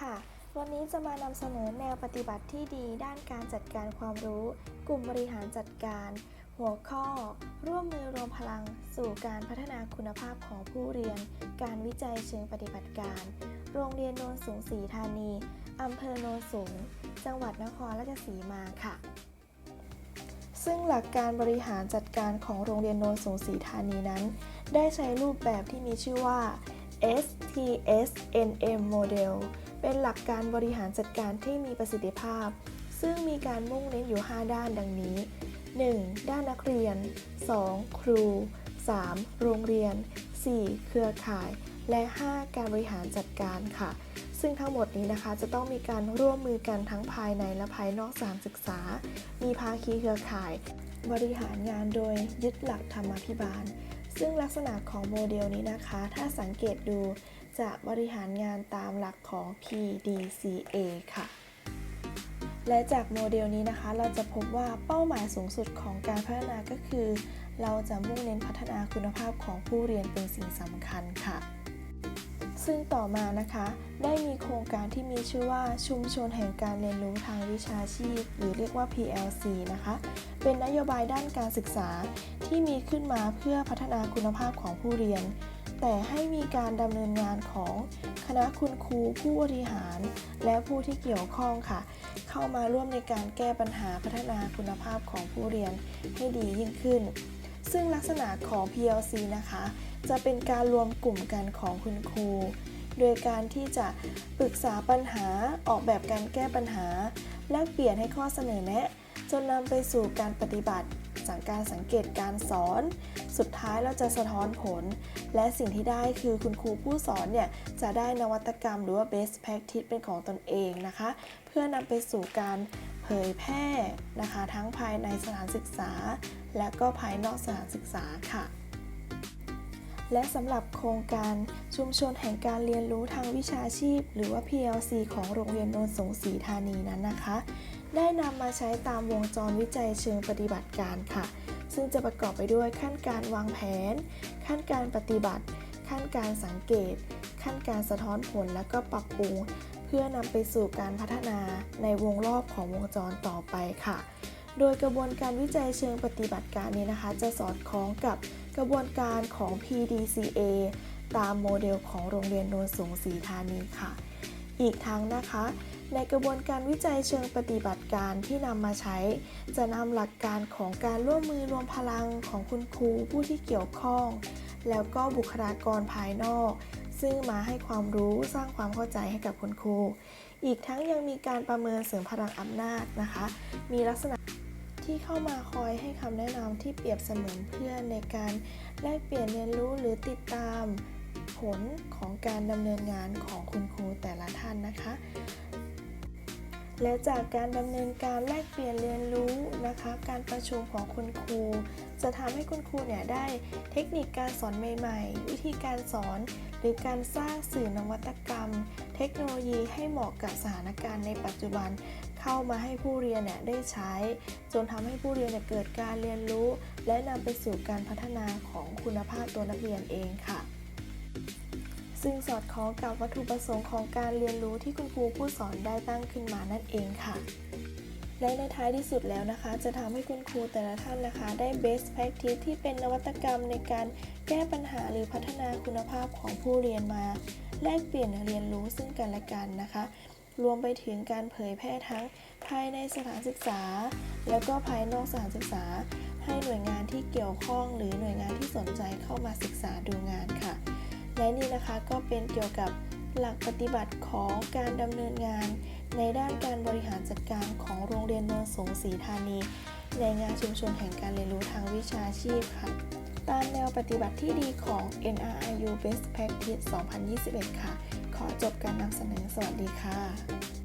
ค่ะ วันนี้จะมานำเสนอแนวปฏิบัติที่ดีด้านการจัดการความรู้ กลุ่มบริหารจัดการ หัวข้อ ร่วมมือรวมพลัง สู่การพัฒนาคุณภาพของผู้เรียน การวิจัยเชิงปฏิบัติการ โรงเรียนโนนสูงศรีธานีอำเภอโนนสูง จังหวัดนครราชสีมาค่ะซึ่งหลักการบริหารจัดการของโรงเรียนโนนสูงศรีธานีนั้น ได้ใช้รูปแบบที่มีชื่อว่า STSNM Model เป็นหลักการบริหารจัดการที่มีประสิทธิภาพ ซึ่งมีการมุ่งเน้นอยู่ 5 ด้านดังนี้ 1. ด้านนักเรียน 2. ครู 3. โรงเรียน 4. เครือข่าย และ 5. การบริหารจัดการค่ะ ซึ่งทั้งหมดนี้นะคะจะต้องมีการร่วมมือกันทั้งภายในและภายนอกสถานศึกษา มีภาคีเครือข่าย บริหารงานโดยยึดหลักธรรมาภิบาล ซึ่งลักษณะของโมเดลนี้นะคะ ถ้าสังเกตดู จะบริหารงานตามหลักของ PDCA ค่ะ และจากโมเดลนี้นะคะ เราจะพบว่าเป้าหมายสูงสุดของการพัฒนาก็คือ เราจะมุ่งเน้นพัฒนาคุณภาพของผู้เรียนเป็นสิ่งสำคัญค่ะ ซึ่งต่อมานะคะ ได้มีโครงการที่มีชื่อว่าชุมชนแห่งการเรียนรู้ทางวิชาชีพ หรือเรียกว่า PLC นะคะ เป็นนโยบายด้านการศึกษาที่มีขึ้นมาเพื่อพัฒนาคุณภาพของผู้เรียน แต่ให้มีการดำเนินงานของคณะคุณครูผู้บริหาร และผู้ที่เกี่ยวข้องค่ะ เข้ามาร่วมในการแก้ปัญหาพัฒนาคุณภาพของผู้เรียนให้ดียิ่งขึ้น ซึ่งลักษณะของ PLC นะคะ จะเป็นการรวมกลุ่มกันของคุณครู โดยการที่จะปรึกษาปัญหาออกแบบการแก้ปัญหา แลกเปลี่ยนให้ข้อเสนอแนะ จนนำไปสู่การปฏิบัติ จากการสังเกตการสอน สุดท้ายเราจะสะท้อนผล และสิ่งที่ได้คือคุณครูผู้สอนเนี่ยจะได้นวัตกรรมหรือว่า best practice เป็นของตนเองนะคะ เพื่อนำไปสู่การเผยแพร่นะคะ ทั้งภายในสถานศึกษา และก็ภายนอกสถานศึกษาค่ะและสำหรับโครงการชุมชนแห่งการเรียนรู้ทางวิชาชีพ หรือว่า PLC ของโรงเรียนโนนสงศรีธานีนั้นนะคะ ได้นำมาใช้ตามวงจรวิจัยเชิงปฏิบัติการค่ะ ซึ่งจะประกอบไปด้วยขั้นการวางแผน ขั้นการปฏิบัติ ขั้นการสังเกต ขั้นการสะท้อนผลและก็ปรับปรุง เพื่อนำไปสู่การพัฒนาในวงรอบของวงจรต่อไปค่ะ โดยกระบวนการวิจัยเชิงปฏิบัติการนี้นะคะ จะสอดคล้องกับกระบวนการของ PDCA ตามโมเดลของโรงเรียนโนนสูงศรีธานีค่ะ อีกทั้งนะคะ ในกระบวนการวิจัยเชิงปฏิบัติการที่นำมาใช้ จะนำหลักการของการร่วมมือรวมพลังของคุณครูผู้ที่เกี่ยวข้อง แล้วก็บุคลากรภายนอก ซึ่งมาให้ความรู้สร้างความเข้าใจให้กับคุณครู อีกทั้งยังมีการประเมินเสริมพลังอำนาจนะคะ มีลักษณะที่เข้ามาคอยให้คำแนะนำที่เปรียบเสมือนเพื่อนในการแลกเปลี่ยนเรียนรู้หรือติดตามผลของการดำเนินงานของคุณครูแต่ละท่านนะคะ และจากการดำเนินการแลกเปลี่ยนเรียนรู้นะคะ การประชุมของคุณครู จะทำให้คุณครูเนี่ยได้เทคนิคการสอนใหม่ๆ วิธีการสอน หรือการสร้างสื่อนวัตกรรม เทคโนโลยีให้เหมาะกับสถานการณ์ในปัจจุบัน เข้ามาให้ผู้เรียนเนี่ยได้ใช้ จนทำให้ผู้เรียนเนี่ยเกิดการเรียนรู้ และนำไปสู่การพัฒนาของคุณภาพตัวนักเรียนเองค่ะ ซึ่งสอดคล้องกับวัตถุประสงค์ของการเรียนรู้ที่คุณครูผู้สอนได้ตั้งขึ้นมานั่นเองค่ะ และในท้ายที่สุดแล้วนะคะ จะทำให้คุณครูแต่ละท่านนะคะ ได้ best practice ที่เป็นนวัตกรรมในการแก้ปัญหาหรือพัฒนาคุณภาพของผู้เรียนมา แลกเปลี่ยนเรียนรู้ซึ่งกันและกันนะคะ รวมไปถึงการเผยแพร่ทั้งภายในสถานศึกษา แล้วก็ภายนอกสถานศึกษา ให้หน่วยงานที่เกี่ยวข้อง หรือหน่วยงานที่สนใจเข้ามาศึกษาดูงานค่ะ และนี่นะคะก็เป็นเกี่ยวกับหลักปฏิบัติของการดำเนินงาน ในด้านการบริหารจัดการของโรงเรียนโนนสูงศรีธานี ในงานชุมชนแห่งการเรียนรู้ทางวิชาชีพค่ะ ตามแนวปฏิบัติที่ดีของ NRIU Best Practice 2021 ค่ะ ขอจบการนำเสนอสวัสดีค่ะ